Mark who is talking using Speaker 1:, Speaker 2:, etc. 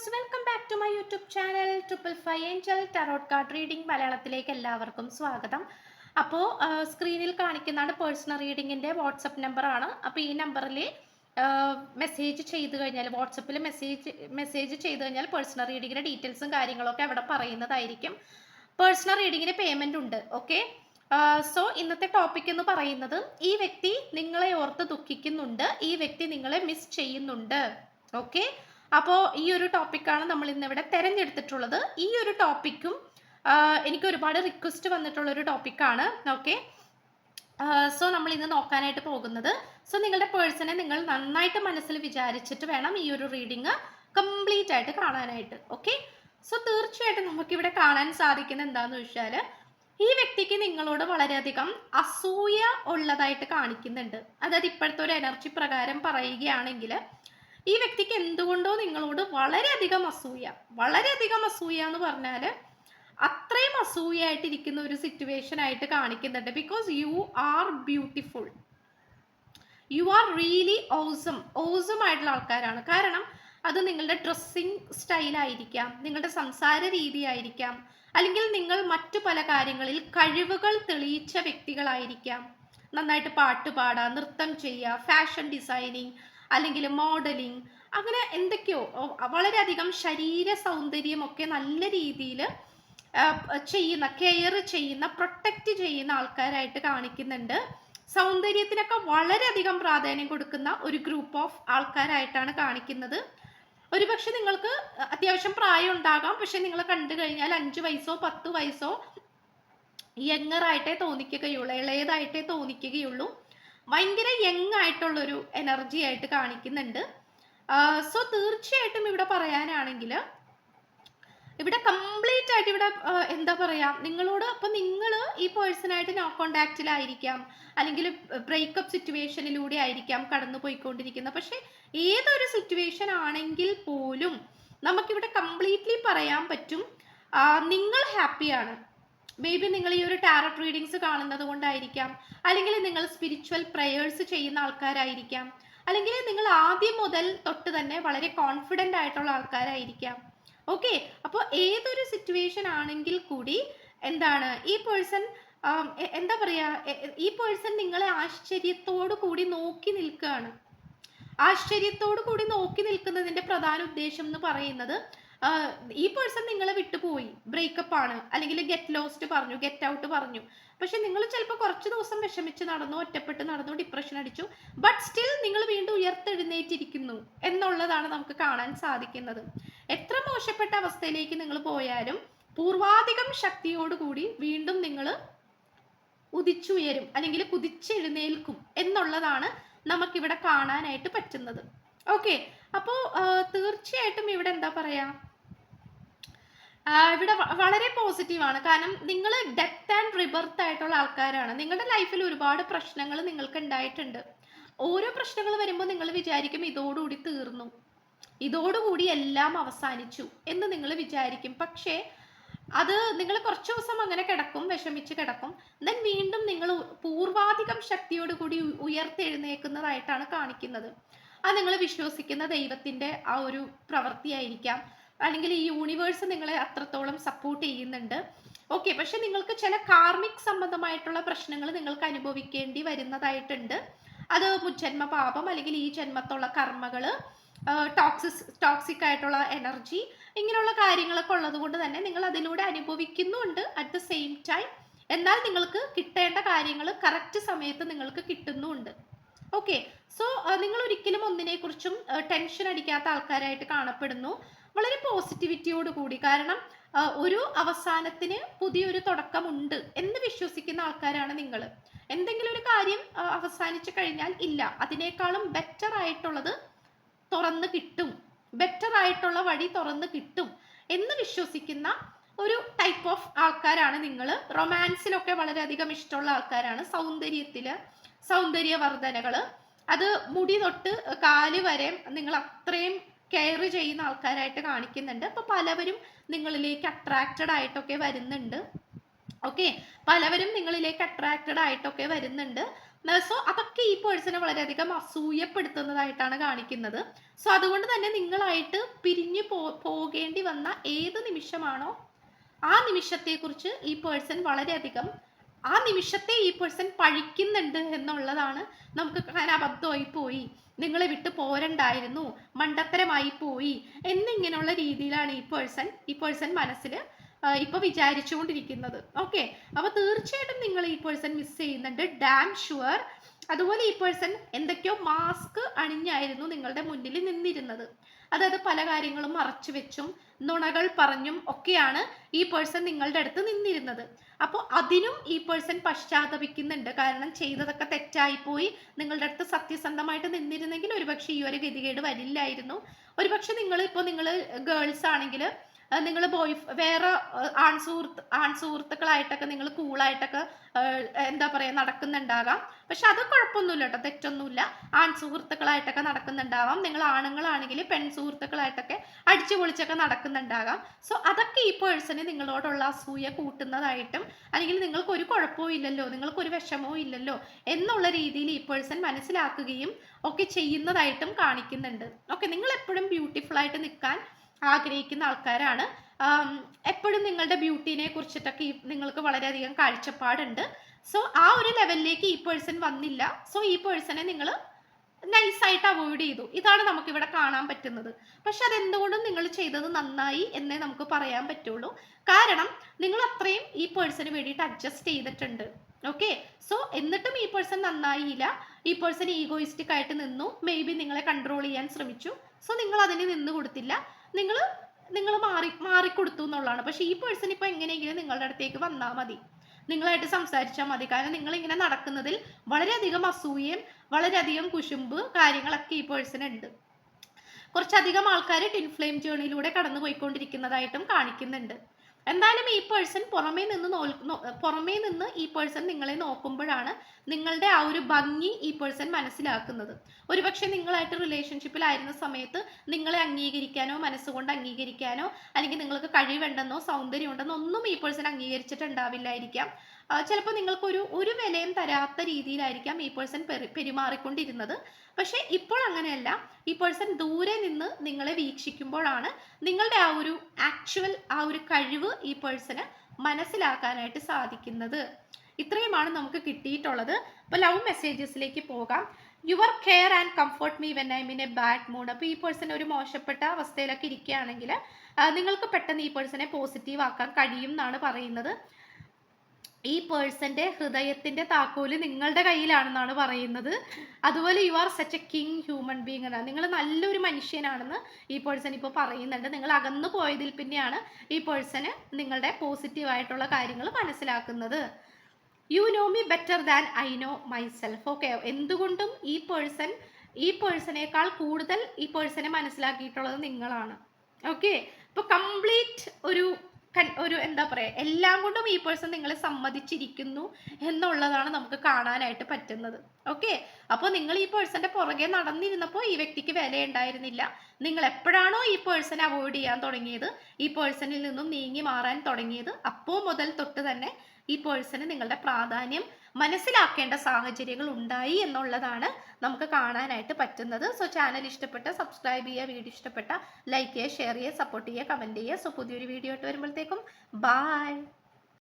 Speaker 1: Viewers welcome back to my YouTube channel triple five angel tarot card reading മലയാളത്തിലേക്ക് എല്ലാവർക്കും സ്വാഗതം. അപ്പോൾ സ്ക്രീനിൽ കാണിക്കുന്നതാണ് പേഴ്സണൽ റീഡിങ്ങിന്റെ വാട്സപ്പ് നമ്പറാണ് അപ്പോൾ ഈ നമ്പറിൽ മെസ്സേജ് ചെയ്ത് കഴിഞ്ഞാൽ വാട്സപ്പിൽ മെസ്സേജ് മെസ്സേജ് ചെയ്ത് കഴിഞ്ഞാൽ പേഴ്സണൽ റീഡിങ്ങിന്റെ ഡീറ്റെയിൽസും കാര്യങ്ങളൊക്കെ അവിടെ പറയുന്നതായിരിക്കും. പേഴ്സണൽ റീഡിങ്ങിന് പേയ്മെന്റ് ഉണ്ട് ഓക്കെ സോ ഇന്നത്തെ ടോപ്പിക് എന്ന് പറയുന്നത് ഈ വ്യക്തി നിങ്ങളെ ഓർത്ത് ദുഃഖിക്കുന്നുണ്ട് ഈ വ്യക്തി നിങ്ങളെ മിസ് ചെയ്യുന്നുണ്ട് ഓക്കെ അപ്പോൾ ഈ ഒരു ടോപ്പിക്കാണ് നമ്മൾ ഇന്നിവിടെ തിരഞ്ഞെടുത്തിട്ടുള്ളത്. ഈ ഒരു ടോപ്പിക്കും എനിക്ക് ഒരുപാട് റിക്വസ്റ്റ് വന്നിട്ടുള്ള ഒരു ടോപ്പിക്കാണ് ഓക്കെ സോ നമ്മൾ ഇന്ന് നോക്കാനായിട്ട് പോകുന്നത്. സോ നിങ്ങളുടെ പേഴ്സണെ നിങ്ങൾ നന്നായിട്ട് മനസ്സിൽ വിചാരിച്ചിട്ട് വേണം ഈ ഒരു റീഡിങ് കംപ്ലീറ്റ് ആയിട്ട് കാണാനായിട്ട്. ഓക്കെ സോ തീർച്ചയായിട്ടും നമുക്കിവിടെ കാണാൻ സാധിക്കുന്ന എന്താന്ന് വെച്ചാൽ ഈ വ്യക്തിക്ക് നിങ്ങളോട് വളരെയധികം അസൂയ ഉള്ളതായിട്ട് കാണിക്കുന്നുണ്ട്. അതായത് ഇപ്പോഴത്തെ ഒരു എനർജി പ്രകാരം പറയുകയാണെങ്കിൽ ഈ വ്യക്തിക്ക് എന്തുകൊണ്ടോ നിങ്ങളോട് വളരെയധികം അസൂയ. വളരെയധികം അസൂയ എന്ന് പറഞ്ഞാൽ അത്രയും അസൂയായിട്ടിരിക്കുന്ന ഒരു സിറ്റുവേഷൻ ആയിട്ട് കാണിക്കുന്നുണ്ട്. Because you are beautiful you are really awesome awesome ആയിട്ടുള്ള ആൾക്കാരാണ്. കാരണം അത് നിങ്ങളുടെ ഡ്രസ്സിങ് സ്റ്റൈലായിരിക്കാം നിങ്ങളുടെ സംസാര രീതിയായിരിക്കാം അല്ലെങ്കിൽ നിങ്ങൾ മറ്റു പല കാര്യങ്ങളിൽ കഴിവുകൾ തെളിയിച്ച വ്യക്തികളായിരിക്കാം. നന്നായിട്ട് പാട്ട് പാടുക നൃത്തം ചെയ്യുക ഫാഷൻ ഡിസൈനിങ് അല്ലെങ്കിൽ മോഡലിംഗ് അങ്ങനെ എന്തൊക്കെയോ വളരെയധികം ശരീര സൗന്ദര്യമൊക്കെ നല്ല രീതിയിൽ ചെയ്യുന്ന കെയർ ചെയ്യുന്ന പ്രൊട്ടക്റ്റ് ചെയ്യുന്ന ആൾക്കാരായിട്ട് കാണിക്കുന്നുണ്ട്. സൗന്ദര്യത്തിനൊക്കെ വളരെയധികം പ്രാധാന്യം കൊടുക്കുന്ന ഒരു ഗ്രൂപ്പ് ഓഫ് ആൾക്കാരായിട്ടാണ് കാണിക്കുന്നത്. ഒരുപക്ഷെ നിങ്ങൾക്ക് അത്യാവശ്യം പ്രായം ഉണ്ടാകാം പക്ഷെ നിങ്ങൾ കണ്ടു കഴിഞ്ഞാൽ അഞ്ച് വയസ്സോ പത്ത് വയസ്സോ യങ്ങറായിട്ടേ തോന്നിക്കുകയുള്ളൂ ഇളയതായിട്ടേ തോന്നിക്കുകയുള്ളൂ. ഭയങ്കര യങ് ആയിട്ടുള്ളൊരു എനർജി ആയിട്ട് കാണിക്കുന്നുണ്ട്. സോ തീർച്ചയായിട്ടും ഇവിടെ പറയാനാണെങ്കിൽ ഇവിടെ കംപ്ലീറ്റ് ആയിട്ട് ഇവിടെ എന്താ പറയാ നിങ്ങളോട് അപ്പൊ നിങ്ങൾ ഈ പേഴ്സണായിട്ട് നോ കോണ്ടാക്റ്റിലായിരിക്കാം അല്ലെങ്കിൽ ബ്രേക്കപ്പ് സിറ്റുവേഷനിലൂടെ ആയിരിക്കാം കടന്നു പോയിക്കൊണ്ടിരിക്കുന്നത് പക്ഷെ ഏതൊരു സിറ്റുവേഷൻ ആണെങ്കിൽ പോലും നമുക്കിവിടെ കംപ്ലീറ്റ്ലി പറയാൻ പറ്റും നിങ്ങൾ ഹാപ്പിയാണ് മേ ബി നിങ്ങൾ ഈ ഒരു ടാരറ്റ് റീഡിങ്സ് കാണുന്നത് കൊണ്ടായിരിക്കാം. അല്ലെങ്കിൽ നിങ്ങൾ സ്പിരിച്വൽ പ്രേയേഴ്സ് ചെയ്യുന്ന ആൾക്കാരായിരിക്കാം. അല്ലെങ്കിൽ നിങ്ങൾ ആദ്യം മുതൽ തൊട്ട് തന്നെ വളരെ കോൺഫിഡന്റ് ആയിട്ടുള്ള ആൾക്കാരായിരിക്കാം. ഓക്കെ അപ്പോൾ ഏതൊരു സിറ്റുവേഷൻ ആണെങ്കിൽ കൂടി എന്താണ്? ഈ പേഴ്സൺ എന്താ പറയുക ഈ പേഴ്സൺ നിങ്ങളെ ആശ്ചര്യത്തോടു കൂടി നോക്കി നിൽക്കുകയാണ്. ആശ്ചര്യത്തോടു കൂടി നോക്കി നിൽക്കുന്നതിന്റെ പ്രധാന ഉദ്ദേശം എന്ന് പറയുന്നത് ഈ പേഴ്സൺ നിങ്ങളെ വിട്ടുപോയി ബ്രേക്കപ്പ് ആണ്. അല്ലെങ്കിൽ ഗെറ്റ് ലോസ്റ്റ് പറഞ്ഞു ഗെറ്റ് ഔട്ട് പറഞ്ഞു. പക്ഷെ നിങ്ങൾ ചിലപ്പോൾ കുറച്ച് ദിവസം വിഷമിച്ച് നടന്നു ഒറ്റപ്പെട്ട് നടന്നു ഡിപ്രഷൻ അടിച്ചു. ബട്ട് സ്റ്റിൽ നിങ്ങൾ വീണ്ടും ഉയർത്തെഴുന്നേറ്റിരിക്കുന്നു എന്നുള്ളതാണ് നമുക്ക് കാണാൻ സാധിക്കുന്നത്. എത്ര മോശപ്പെട്ട അവസ്ഥയിലേക്ക് നിങ്ങൾ പോയാലും പൂർവാധികം ശക്തിയോടുകൂടി വീണ്ടും നിങ്ങൾ ഉദിച്ചുയരും അല്ലെങ്കിൽ കുതിച്ചെഴുന്നേൽക്കും എന്നുള്ളതാണ് നമുക്കിവിടെ കാണാനായിട്ട് പറ്റുന്നത്. ഓക്കെ അപ്പോൾ തീർച്ചയായിട്ടും ഇവിടെ എന്താ പറയാ? ഇവിടെ വളരെ പോസിറ്റീവാണ് കാരണം നിങ്ങൾ ഡെത്ത് ആൻഡ് റിബർത്ത് ആയിട്ടുള്ള ആൾക്കാരാണ്. നിങ്ങളുടെ ലൈഫിൽ ഒരുപാട് പ്രശ്നങ്ങൾ നിങ്ങൾക്ക് ഉണ്ടായിട്ടുണ്ട് ഓരോ പ്രശ്നങ്ങൾ വരുമ്പോൾ നിങ്ങൾ വിചാരിക്കും ഇതോടുകൂടി തീർന്നു. ഇതോടുകൂടി എല്ലാം അവസാനിച്ചു എന്ന് നിങ്ങൾ വിചാരിക്കും. പക്ഷേ അത് നിങ്ങൾ കുറച്ച് ദിവസം അങ്ങനെ കിടക്കും വിഷമിച്ച് കിടക്കും. ദെൻ വീണ്ടും നിങ്ങൾ പൂർവാധികം ശക്തിയോട് കൂടി ഉയർത്തെഴുന്നേക്കുന്നതായിട്ടാണ് കാണിക്കുന്നത്. അത് നിങ്ങൾ വിശ്വസിക്കുന്ന ദൈവത്തിന്റെ ആ ഒരു പ്രവൃത്തിയായിരിക്കാം. അല്ലെങ്കിൽ ഈ യൂണിവേഴ്സ് നിങ്ങളെ അത്രത്തോളം സപ്പോർട്ട് ചെയ്യുന്നുണ്ട്. ഓക്കെ പക്ഷെ നിങ്ങൾക്ക് ചില കാർമിക് സംബന്ധമായിട്ടുള്ള പ്രശ്നങ്ങൾ നിങ്ങൾക്ക് അനുഭവിക്കേണ്ടി വരുന്നതായിട്ടുണ്ട്. അത് മുജ്ജന്മ പാപം അല്ലെങ്കിൽ ഈ ജന്മത്തുള്ള കർമ്മകൾ ടോക്സിസ് ടോക്സിക് ആയിട്ടുള്ള എനർജി ഇങ്ങനെയുള്ള കാര്യങ്ങളൊക്കെ ഉള്ളത് കൊണ്ട് തന്നെ നിങ്ങൾ അതിലൂടെ അനുഭവിക്കുന്നുണ്ട് അറ്റ് ദ സെയിം ടൈം എന്നാൽ നിങ്ങൾക്ക് കിട്ടേണ്ട കാര്യങ്ങൾ കറക്റ്റ് സമയത്ത് നിങ്ങൾക്ക് കിട്ടുന്നുണ്ട്. ഓക്കെ സോ നിങ്ങൾ ഒരിക്കലും ഒന്നിനെക്കുറിച്ചും ടെൻഷൻ അടിക്കാത്ത ആൾക്കാരായിട്ട് കാണപ്പെടുന്നു. വളരെ പോസിറ്റിവിറ്റിയോട് കൂടി. കാരണം ഒരു അവസാനത്തിന് പുതിയൊരു തുടക്കമുണ്ട് എന്ന് വിശ്വസിക്കുന്ന ആൾക്കാരാണ് നിങ്ങൾ എന്തെങ്കിലും ഒരു കാര്യം അവസാനിച്ചു കഴിഞ്ഞാൽ ഇല്ല. അതിനേക്കാളും ബെറ്റർ ആയിട്ടുള്ളത് തുറന്ന് കിട്ടും. ബെറ്റർ ആയിട്ടുള്ള വഴി തുറന്ന് കിട്ടും എന്ന് വിശ്വസിക്കുന്ന ഒരു ടൈപ്പ് ഓഫ് ആൾക്കാരാണ് നിങ്ങൾ റൊമാൻസിലൊക്കെ വളരെയധികം ഇഷ്ടമുള്ള ആൾക്കാരാണ്. സൗന്ദര്യത്തിൽ സൗന്ദര്യവർദ്ധനകൾ അത് മുടി തൊട്ട് കാൽ വരെ നിങ്ങൾ അത്രയും കെയർ ചെയ്യുന്ന ആൾക്കാരായിട്ട് കാണിക്കുന്നുണ്ട്. അപ്പോൾ പലവരും നിങ്ങളിലേക്ക് അട്രാക്റ്റഡ് ആയിട്ടൊക്കെ വരുന്നുണ്ട്. ഓക്കെ പലവരും നിങ്ങളിലേക്ക് അട്രാക്റ്റഡ് ആയിട്ടൊക്കെ വരുന്നുണ്ട്. സോ അതൊക്കെ ഈ പേഴ്സണെ വളരെയധികം അസൂയപ്പെടുത്തുന്നതായിട്ടാണ് കാണിക്കുന്നത്. സോ അതുകൊണ്ട് തന്നെ നിങ്ങളായിട്ട് പിരിഞ്ഞു പോ പോകേണ്ടി വന്ന ഏത് നിമിഷമാണോ ആ നിമിഷത്തെക്കുറിച്ച് ഈ പേഴ്സൺ വളരെയധികം ആ നിമിഷത്തെ ഈ പേഴ്സൺ പഴിക്കുന്നുണ്ട് എന്നുള്ളതാണ് നമുക്ക് അങ്ങനെ അബദ്ധമായി പോയി. നിങ്ങളെ വിട്ട് പോരണ്ടായിരുന്നു മണ്ടത്തരമായി പോയി എന്നിങ്ങനെയുള്ള രീതിയിലാണ് ഈ പേഴ്സൺ ഈ പേഴ്സൺ മനസ്സിൽ ഇപ്പൊ വിചാരിച്ചുകൊണ്ടിരിക്കുന്നത്. ഓക്കെ അപ്പൊ തീർച്ചയായിട്ടും നിങ്ങൾ ഈ പേഴ്സൺ മിസ് ചെയ്യുന്നുണ്ട്. ഡാം ഷുവർ അതുപോലെ ഈ പേഴ്സൺ എന്തൊക്കെയോ മാസ്ക് അണിഞ്ഞായിരുന്നു നിങ്ങളുടെ മുന്നിൽ നിന്നിരുന്നത്. അതായത് പല കാര്യങ്ങളും മറച്ചു വെച്ചും നുണകൾ പറഞ്ഞും ഒക്കെയാണ് ഈ പേഴ്സൺ നിങ്ങളുടെ അടുത്ത് നിന്നിരുന്നത്. അപ്പോൾ അതിനും ഈ പേഴ്സൺ പശ്ചാത്തപിക്കുന്നുണ്ട്. കാരണം ചെയ്തതൊക്കെ തെറ്റായിപ്പോയി. നിങ്ങളുടെ അടുത്ത് സത്യസന്ധമായിട്ട് നിന്നിരുന്നെങ്കിൽ ഒരുപക്ഷെ ഈ ഒരു ഗതികേട് വരില്ലായിരുന്നു. ഒരുപക്ഷെ നിങ്ങൾ ഇപ്പോൾ നിങ്ങൾ ഗേൾസ് ആണെങ്കിൽ നിങ്ങൾ ബോയ് വേറെ ആൺസുഹൃത്ത് ആൺസുഹൃത്തുക്കളായിട്ടൊക്കെ ആൺ സുഹൃത്തുക്കളായിട്ടൊക്കെ നിങ്ങൾ കൂളായിട്ടൊക്കെ എന്താ പറയുക നടക്കുന്നുണ്ടാകാം. പക്ഷെ അത് കുഴപ്പമൊന്നുമില്ല കേട്ടോ തെറ്റൊന്നുമില്ല. ആൺസുഹൃത്തുക്കളായിട്ടൊക്കെ നടക്കുന്നുണ്ടാവാം. നിങ്ങൾ ആണുങ്ങളാണെങ്കിൽ പെൺ സുഹൃത്തുക്കളായിട്ടൊക്കെ അടിച്ചു പൊളിച്ചൊക്കെ നടക്കുന്നുണ്ടാകാം. സോ അതൊക്കെ ഈ പേഴ്സണ് നിങ്ങളോടുള്ള അസൂയ കൂട്ടുന്നതായിട്ടും അല്ലെങ്കിൽ നിങ്ങൾക്ക് ഒരു കുഴപ്പവും ഇല്ലല്ലോ നിങ്ങൾക്ക് ഒരു വിഷമവും ഇല്ലല്ലോ എന്നുള്ള രീതിയിൽ ഈ പേഴ്സൺ മനസ്സിലാക്കുകയും ഒക്കെ ചെയ്യുന്നതായിട്ടും കാണിക്കുന്നുണ്ട്. ഓക്കെ നിങ്ങൾ എപ്പോഴും ബ്യൂട്ടിഫുൾ ആയിട്ട് നിൽക്കാൻ ആഗ്രഹിക്കുന്ന ആൾക്കാരാണ്. എപ്പോഴും നിങ്ങളുടെ ബ്യൂട്ടീനെ കുറിച്ചിട്ടൊക്കെ നിങ്ങൾക്ക് വളരെയധികം കാഴ്ചപ്പാടുണ്ട്. സോ ആ ഒരു ലെവലിലേക്ക് ഈ പേഴ്സൺ വന്നില്ല. സോ ഈ പേഴ്സണെ നിങ്ങൾ നൈസായിട്ട് അവോയ്ഡ് ചെയ്തു. ഇതാണ് നമുക്ക് ഇവിടെ കാണാൻ പറ്റുന്നത്. പക്ഷെ അതെന്തുകൊണ്ടും നിങ്ങൾ ചെയ്തത് നന്നായി എന്നേ നമുക്ക് പറയാൻ പറ്റുള്ളൂ. കാരണം നിങ്ങൾ അത്രയും ഈ പേഴ്സന് വേണ്ടിയിട്ട് അഡ്ജസ്റ്റ് ചെയ്തിട്ടുണ്ട്. ഓക്കെ? സോ എന്നിട്ടും ഈ പേഴ്സൺ നന്നായില്ല. ഈ പേഴ്സൺ ഈഗോയിസ്റ്റിക് ആയിട്ട് നിന്നു. മേ ബി നിങ്ങളെ കൺട്രോൾ ചെയ്യാൻ ശ്രമിച്ചു. സോ നിങ്ങൾ അതിന് നിന്ന് കൊടുത്തില്ല. നിങ്ങൾ നിങ്ങൾ മാറി മാറിക്കൊടുത്തു എന്നുള്ളതാണ്. പക്ഷേ ഈ പേഴ്സൺ ഇപ്പോൾ എങ്ങനെയെങ്കിലും നിങ്ങളുടെ അടുത്തേക്ക് വന്നാൽ മതി. നിങ്ങളായിട്ട് സംസാരിച്ചാൽ മതി. കാരണം നിങ്ങൾ ഇങ്ങനെ നടക്കുന്നതിൽ വളരെയധികം അസൂയയും വളരെയധികം കുശുമ്പ് കാര്യങ്ങളൊക്കെ ഈ പേഴ്സൺ ഉണ്ട്. കുറച്ചധികം ആൾക്കാർ ടിൻഫ്ലെയിം ജേണിയിലൂടെ കടന്നു പോയിക്കൊണ്ടിരിക്കുന്നതായിട്ടും കാണിക്കുന്നുണ്ട്. എന്തായാലും ഈ പേഴ്സൺ പുറമേ നിന്ന് പുറമേ നിന്ന് ഈ പേഴ്സൺ നിങ്ങളെ നോക്കുമ്പോഴാണ് നിങ്ങളുടെ ആ ഒരു ഭംഗി ഈ പേഴ്സൺ മനസ്സിലാക്കുന്നത്. ഒരുപക്ഷെ നിങ്ങളായിട്ട് റിലേഷൻഷിപ്പിലായിരുന്ന സമയത്ത് നിങ്ങളെ അംഗീകരിക്കാനോ മനസ്സുകൊണ്ട് അംഗീകരിക്കാനോ അല്ലെങ്കിൽ നിങ്ങൾക്ക് കഴിവുണ്ടെന്നോ സൗന്ദര്യം ഉണ്ടെന്നോ ഒന്നും ഈ പേഴ്സൺ അംഗീകരിച്ചിട്ടുണ്ടാവില്ലായിരിക്കാം. ചിലപ്പോൾ നിങ്ങൾക്ക് ഒരു ഒരു വിലയും തരാത്ത രീതിയിലായിരിക്കാം ഈ പേഴ്സൺ പെരുമാറിക്കൊണ്ടിരുന്നത്. പക്ഷേ ഇപ്പോൾ അങ്ങനെയല്ല. ഈ പേഴ്സൺ ദൂരെ നിന്ന് നിങ്ങളെ വീക്ഷിക്കുമ്പോഴാണ് നിങ്ങളുടെ ആ ഒരു ആക്ച്വൽ ആ ഒരു കഴിവ് ഈ പേഴ്സണ് മനസ്സിലാക്കാനായിട്ട് സാധിക്കുന്നത്. ഇത്രയുമാണ് നമുക്ക് കിട്ടിയിട്ടുള്ളത്. അപ്പോൾ ലവ് മെസ്സേജസിലേക്ക് പോകാം. Your care and comfort me when I mean a bad mood. അപ്പോൾ ഈ പേഴ്സൺ ഒരു മോശപ്പെട്ട അവസ്ഥയിലൊക്കെ ഇരിക്കുകയാണെങ്കിൽ നിങ്ങൾക്ക് പെട്ടെന്ന് ഈ പേഴ്സണെ പോസിറ്റീവ് ആക്കാൻ കഴിയും എന്നാണ് പറയുന്നത്. ഈ പേഴ്സന്റെ ഹൃദയത്തിന്റെ താക്കോൽ നിങ്ങളുടെ കയ്യിലാണെന്നാണ് പറയുന്നത്. അതുപോലെ you are such a kind human being എന്നാണ്. നിങ്ങൾ നല്ലൊരു മനുഷ്യനാണെന്ന് ഈ പേഴ്സൺ ഇപ്പോൾ പറയുന്നുണ്ട്. നിങ്ങൾ അകന്നു പോയതിൽ പിന്നെയാണ് ഈ പേഴ്സന് നിങ്ങളുടെ പോസിറ്റീവായിട്ടുള്ള കാര്യങ്ങൾ മനസ്സിലാക്കുന്നത്. You know me better than I know myself okay എന്തുകൊണ്ടും ഈ പേഴ്സൺ ഈ പേഴ്സണേക്കാൾ കൂടുതൽ ഈ പേഴ്സണെ മനസ്സിലാക്കിയിട്ടുള്ളത് നിങ്ങളാണ്. ഓക്കെ ഇപ്പോൾ കംപ്ലീറ്റ് ഒരു ഒരു എന്താ പറയുക എല്ലാം കൊണ്ടും ഈ പേഴ്സൺ നിങ്ങളെ സമ്മതിച്ചിരിക്കുന്നു എന്നുള്ളതാണ് നമുക്ക് കാണാനായിട്ട് പറ്റുന്നത്. ഓക്കെ അപ്പോൾ നിങ്ങൾ ഈ പേഴ്സന്റെ പുറകെ നടന്നിരുന്നപ്പോൾ ഈ വ്യക്തിക്ക് വില ഉണ്ടായിരുന്നില്ല നിങ്ങൾ എപ്പോഴാണോ ഈ പേഴ്സണെ അവോയ്ഡ് ചെയ്യാൻ തുടങ്ങിയത്? ഈ പേഴ്സണിൽ നിന്നും നീങ്ങി മാറാൻ തുടങ്ങിയത്? അപ്പോൾ മുതൽ തൊട്ട് തന്നെ ഈ പേഴ്സണ് നിങ്ങളുടെ പ്രാധാന്യം മനസ്സിലാക്കേണ്ട സാഹചര്യങ്ങൾ ഉണ്ടായി എന്നുള്ളതാണ് നമുക്ക് കാണാനായിട്ട് പറ്റുന്നത്. സോ ചാനൽ ഇഷ്ടപ്പെട്ട സബ്സ്ക്രൈബ് ചെയ്യുക വീഡിയോ ഇഷ്ടപ്പെട്ട ലൈക്ക് ചെയ്യുക ഷെയർ ചെയ്യുക സപ്പോർട്ട് ചെയ്യുക കമന്റ് ചെയ്യുക. സോ പുതിയൊരു വീഡിയോ ആയിട്ട് വരുമ്പോഴത്തേക്കും ബായ്